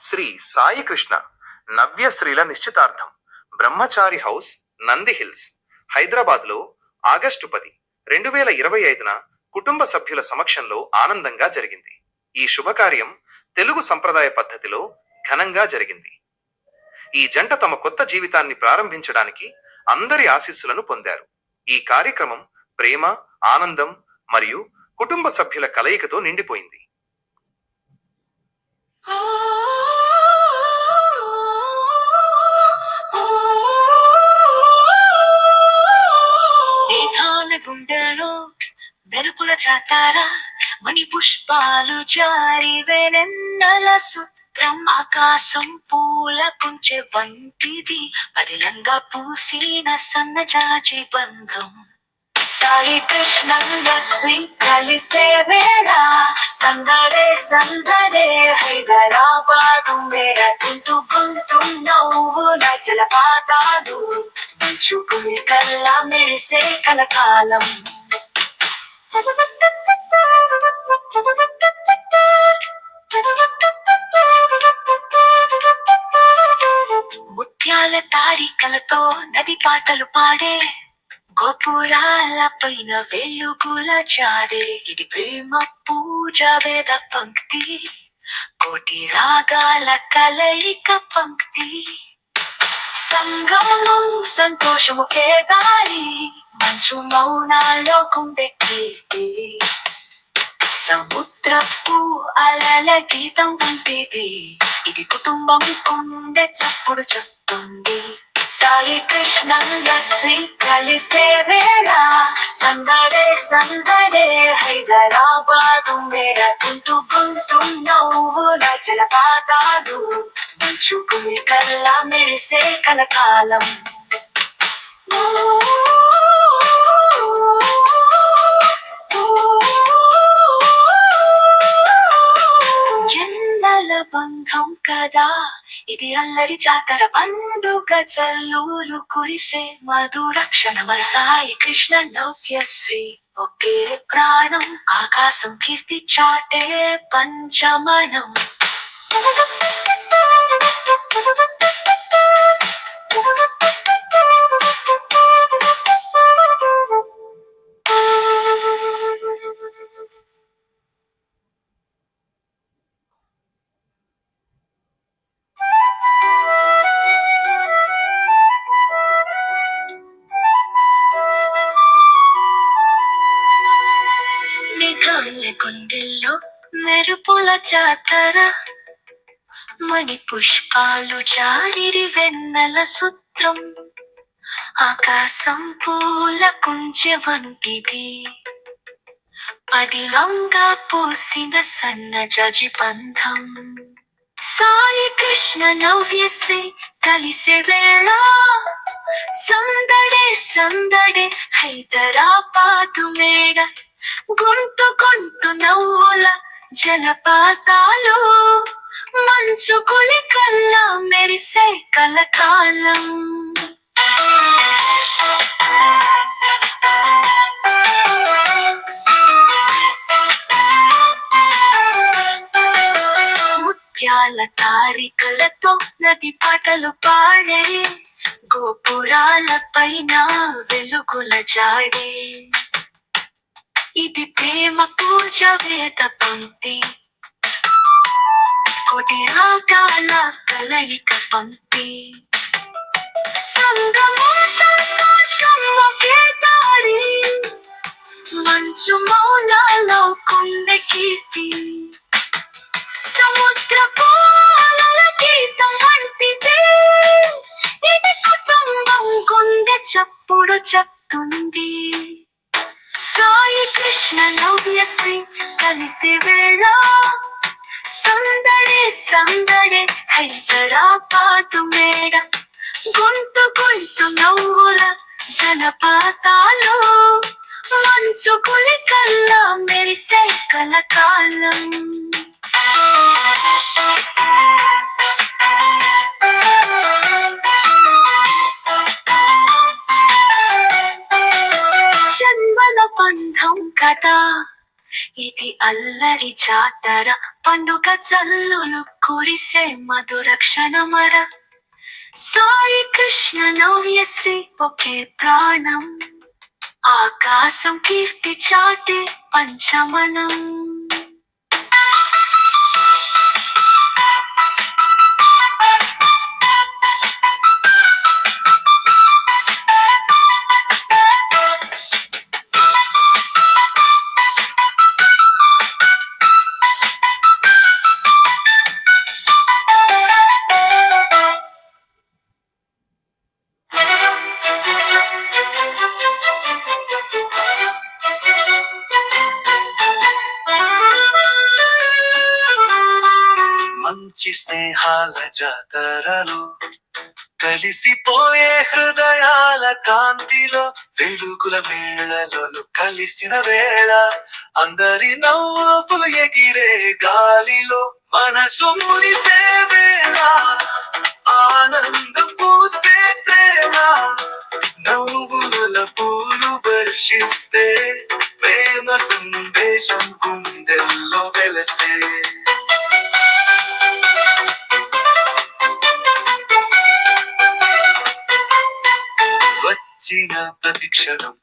శ్రీ సాయి కృష్ణ నవ్యశ్రీల నిశ్చితార్థం బ్రహ్మచారి house Nandi hills హైదరాబాద్లో ఆగస్టు పది రెండు వేల ఇరవై ఐదున కుటుంబ సభ్యుల సమక్షంలో ఆనందంగా జరిగింది. ఈ శుభకార్యం తెలుగు సంప్రదాయ పద్ధతిలో ఘనంగా జరిగింది. ఈ జంట తమ కొత్త జీవితాన్ని ప్రారంభించడానికి అందరి ఆశీస్సులను పొందారు. ఈ కార్యక్రమం ప్రేమ ఆనందం మరియు కుటుంబ సభ్యుల కలయికతో నిండిపోయింది. మెరుపుల మణి పుష్పాలు జారి వెనెన్నల సూత్రం ఆకాశం పూల కుంచె వంటిది పదిలంగా పూసిన సన్నజాజి బంధం. సాయి కృష్ణంగ శ్రీ కలిసే వేళ సందడే సందడే హైదరాబాదు మేడ కుంటు కుంటు నవ్వుల జలపాతాలు కల్లా మెరిసే కలకాలం. ముత్యాల తారికలతో నది పాటలు పాడే గోపురాల పైన వెలుగుల చాడే. ఇది ప్రేమ పూజ వేద పంక్తి కోటి రాగాల కలయిక పంక్తి. సంగము సంతోషము కేదారి మంచు మౌనాల్లో గుండె కీర్తి సముద్రపు అలల గీతం వంటిది ఇది కుటుంబం గుండె చప్పుడు చెప్తుంది సాయి కృష్ణంగ శ్రీ కలిసే వేళ సందడే సందడే హైదరాబాదు మేడ గుంటు గుంటు నవ్వుల జలపాతాలు మంచుకుని కల్లా మెరిసే కలకాలం. ఇది అల్లరి జాతర పండుగ చల్లూలు కురిసే మధుర క్షణమ సాయి కృష్ణ నవ్యశ్రీ ఒకే ప్రాణం. ఆకాశం కీర్తి చాటే పంచమనం. పుష్పాలు జారిరి వెన్నెల సూత్రం. ఆకాశం పూల కుంచె వంటిది. పదిలంగా పూసిన సన్న జజి పంధం. సాయి కృష్ణ నవ్యశ్రీ కలిసే వేళ. సందడే సందడే హైదరాబాదు మేడ. గుంటు గుంటు నవ్వుల జలపాతాలు. మంచు కులి కల్లా మెరిసే కలకాలం. ముత్యాల తారికలతో నది పాటలు పాడే గోపురాల పైన వెలుగుల జాడే. ఇది ప్రేమ పూజ వేద పంక్తి. కోటి రాగాల కలయిక పంక్తి సంగము సంతోషం ఒకే దారి మంచు మౌనాలో కొండ కీర్తి. సముద్ర పాలల గీతం వంటిదే ఇది కుటుంబం గుండె చప్పుడు చెప్తుంది సాయి కృష్ణ నవ్యశ్రీ కలిసి వేళ సందడే సందడే హైదరాబాదు మేడ. గుంటు గుంటు నవ్వుల జలపాతాలు. మంచు కులి కల్లా మెరిసే కలకాలం. జన్మల బంధం కదా. ఇది అల్లరి జాతర. పండుగ చల్లులు కురిసే మధుర క్షణమర. సాయి కృష్ణ నవ్యశ్రీ ఒకే ప్రాణం. ఆకాశం కీర్తి చాటే పంచమనం. కలిసిన వేళ అందరి నవ్వులు ఎగిరే గాలిలో మనసు మురిసే వేళ. ఆనందం పూస్తే ప్రేమ నవ్వుల పూలు వర్షిస్తే ప్రేమ సందేశం గుండెల్లో వెలసే. వచ్చిన ప్రతిక్షణం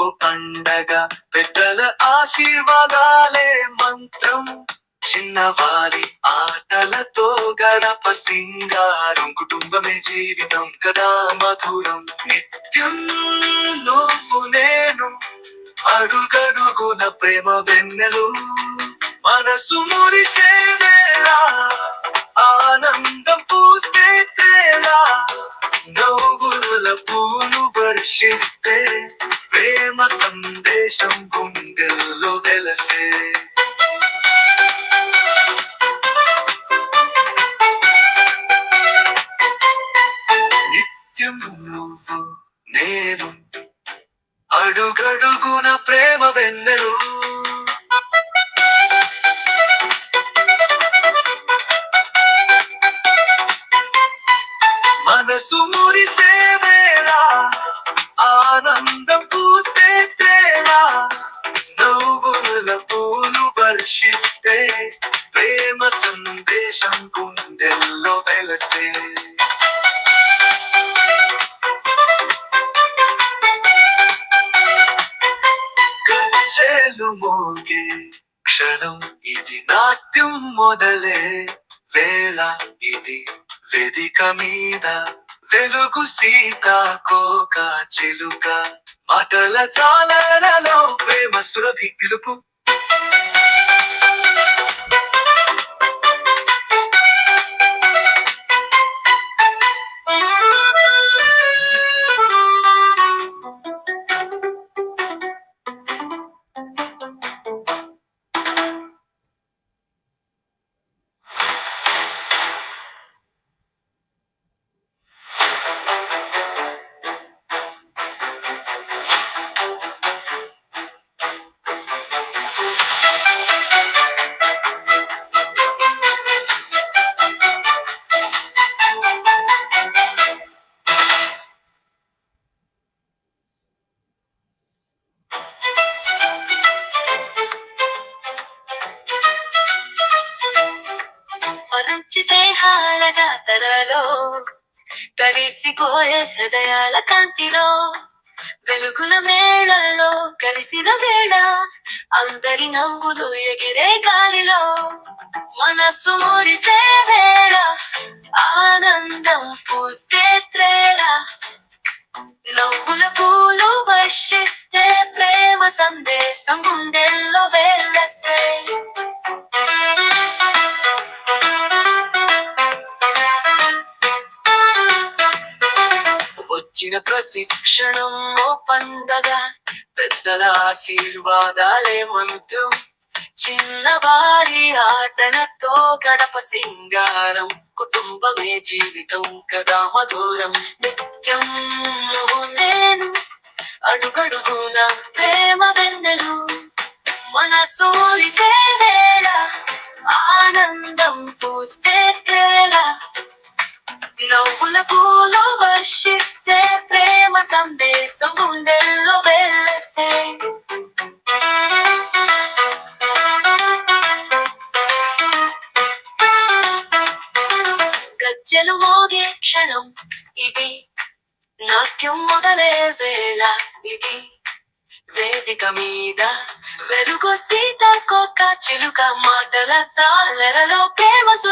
ఓ పండగ. పెద్దల ఆశీర్వాదాలే మంత్రం. చిన్నవారి ఆటలతో గడప సింగారం. కుటుంబమే జీవితం కదా మధురం. నిత్యం నువ్వు నేను అడుగడుగున ప్రేమ వెన్నెలు. మనసు మురిసే వేళ. ఆనందం పూస్తే తేలా నవ్వుల పూలు వర్షిస్తే ప్రేమ సందేశం గుండెల్లో వెలసే. నిత్యం నువ్వు నేను అడుగడుగున ప్రేమ వెన్నెలు. మనసు మురిసే వేళ ఆనందం పూస్తే ప్రేమ నవ్వుల పూలు వర్షిస్తే ప్రేమ సందేశం గుండెల్లో వెలసే. గజ్జెలు మోగే క్షణం ఇది నాట్యం మొదలే వేళ ఇది వేదిక మీద. వెలుగు సీతాకోక చెలుక మాటల చాలనలో ప్రేమ సురభి పిలుపు. మంచి సేహాల జాతరలో కలిసిపోయే హృదయాల కాంతిలో వెలుగుల మేళలో కలిసిన వేళ అందరి నవ్వులు ఎగిరే గాలిలో మనస్సు మురిసే వేళ ఆనందం పూస్తే త్రేళ. నవ్వుల పూలు వర్షిస్తే ప్రేమ సందేశం గుండెల్లో వెళ్ళసే వచ్చిన ప్రతి క్షణం ఓ పండగ. పెద్దల ఆశీర్వాదాలే మంత్రం చిన్నవారి ఆటనతో గడప సింగారం. కుటుంబమే జీవితం కదా మధురం. నిత్యం నువ్వు నేను అడుగడుగున ప్రేమ వెన్నెలు. మన మురిసే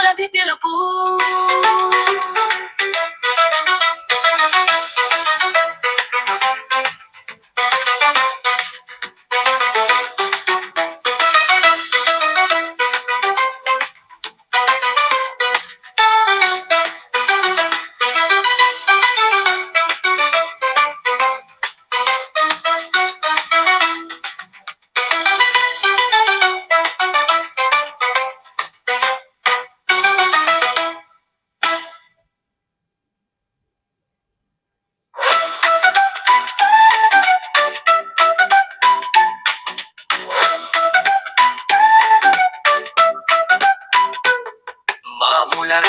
ప్రేమ సురభి పిలుపు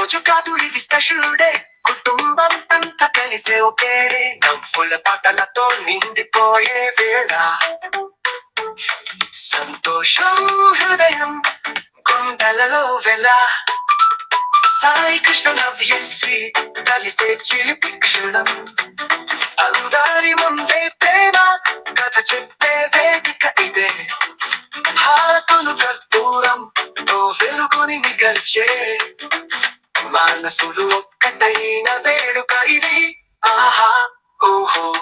రోజు కాదు ఇది స్పెషల్ డే కుటుంబం అంతా కలిసే ఒకే రే. నవ్వుల పాటలతో నిండిపోయే వేళ. సంతోషం హృదయం గుండెలలో వెల. సాయి కృష్ణ నవ్యశ్రీ కలిసే చిలిపి క్షణం. అందరి ముందే ప్రేమ కథ చెప్పే వేదిక ఇదే. హారతులు కర్పూరం తో వెలుగుని మిగల్చే. మనసులు ఒక్కటైన వేడుక ఇది. ఆహా ఓహో.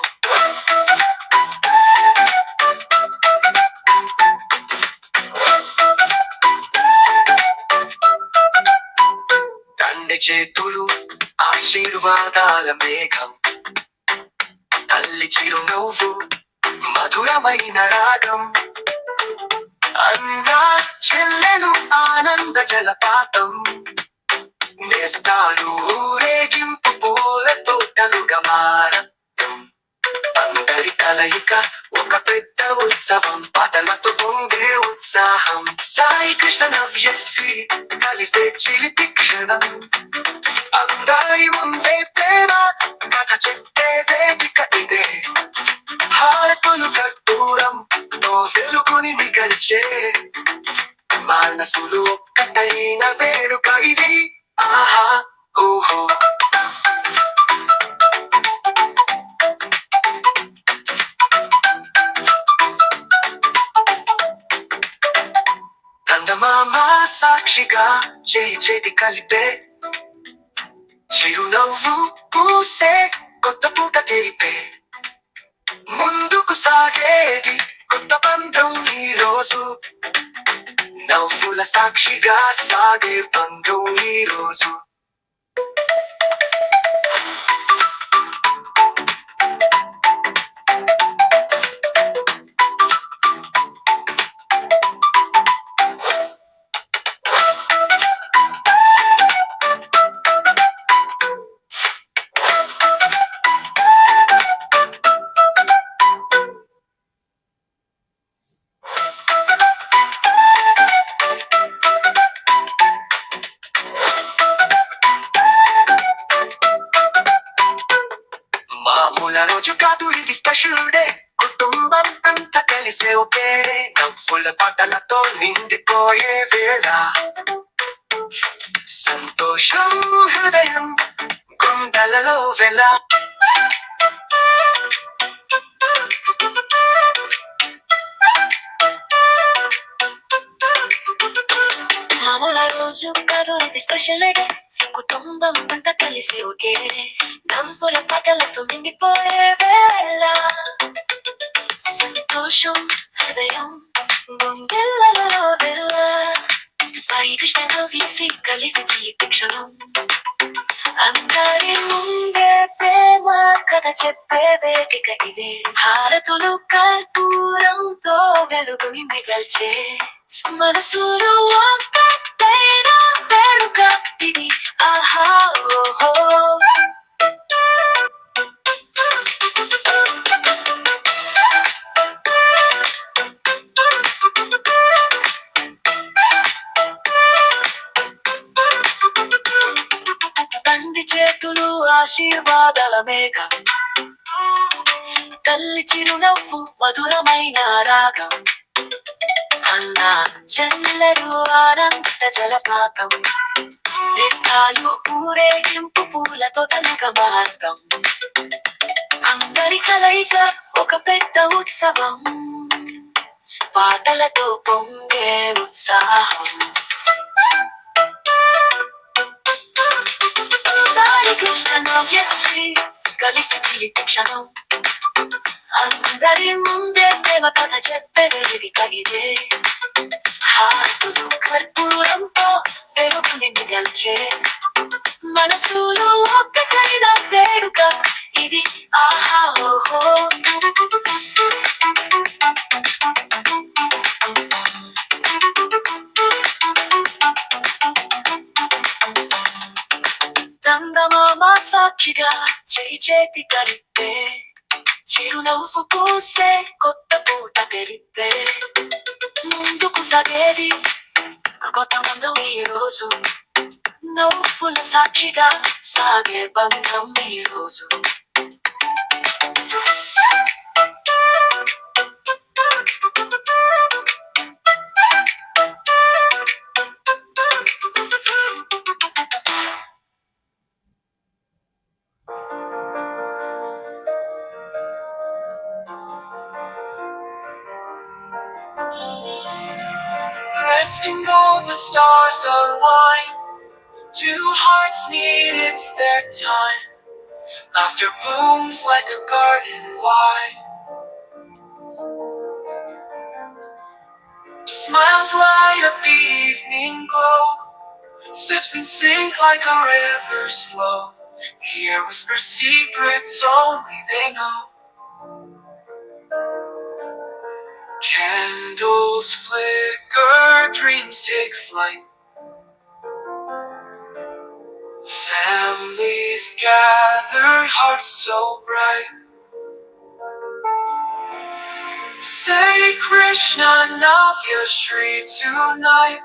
తండ్రి చేతులు ఆశీర్వాదాల మేఘం. తల్లి చిరునవ్వు మధురమైన రాగం. అన్నా చెల్లెను ఆనంద జలపాతం. చేస్తాను. ఊరేగింపు పూల తోటలుగా మారం అందరి కలయిక ఒక పెద్ద ఉత్సవం. పాటలతో పొంగే ఉత్సాహం. సాయి కృష్ణ నవ్యశ్రీ కలిసే చిలిపి క్షణం. అందరి ముందే ప్రేమ కథ చెప్తే వేదిక ఇదే. హారతులు కర్పూరం తో వెలుగుని మిగల్చే. మనసులు ఒక్కటైన వేడుక ఇది. ఆహా ఓహో కందమామ సాక్షిగా చేయి చేతి కలిపే. చిరునవ్వు పూసే కొత్త పూట తెలిపే ముందుకు సాగేది కొత్త బంధం ఈ రోజు. సాక్షిగా సాగే బంధువు ఈ రోజు. రోజు కాదు ఇది స్పెషల్ డే కుటుంబం అంతా కలిసే ఒకే నవ్వుల పాటలతో నిండిపోయే వేళ. సంతోషం హృదయం గుండెలలో వెల. మామూలు రోజు కాదు ఇది స్పెషల్ డే కుటుంబం అంతా కలిసి ఒకే నవ్వుల పాటలతో నిండిపోయే వేళ సంతోషం హృదయం గుండెలలో వెళ్ళ సాయి కృష్ణ నవ్వి కలిసి జీవిత క్షణం అందరి ముందే ప్రేమ కథ చెప్పే వేదిక ఇదే హారతులు కర్పూరంతో వెలుగుని మిగల్చే మనసులో ఒక్కటైన వేడుక ఇది Aha, oh, oh. తండ్రి చేతులు ఆశీర్వాదాల మేఘ. తల్లి చిరునవ్వు మధురమైన రాగం. అన్న చెల్లెలు ఆనంద జలపాతం నిస్తాలు ఊరేగింపు పూలతో తనక మార్గం అందరి కలయిక ఒక పెద్ద ఉత్సవం. పాటలతో పొంగే ఉత్సాహం. సాయి కృష్ణ నవ్యశ్రీ కలిసి జీవిత క్షణం. అందరి ముందే ప్రేమ కథ చెప్పేది కవిదే. హాతులు కర్పూరంతో వెలుగుని మిగల్చే మనసులో ఒక్కటైన వేడుక ఇది. ఆహా ఓహో. చందమామ సాక్షిగా చేయి చేతి కలిపే చిరునవ్వు పూసే కొత్త పూట తెరిపే ముందుకు సాగేది కొత్త బంధం ఈ రోజు. నవ్వుల సాక్షిగా సాగే బంధం ఈ రోజు. The stars align. Two hearts meet, it's their time. Laughter blooms like a garden wide. Smiles light up the evening glow. Steps in sync like a river's flow. The air whispers secrets only they know. Candles flicker, dreams take flight. Families gather, hearts so bright. Say Krishna Navya Shri tonight.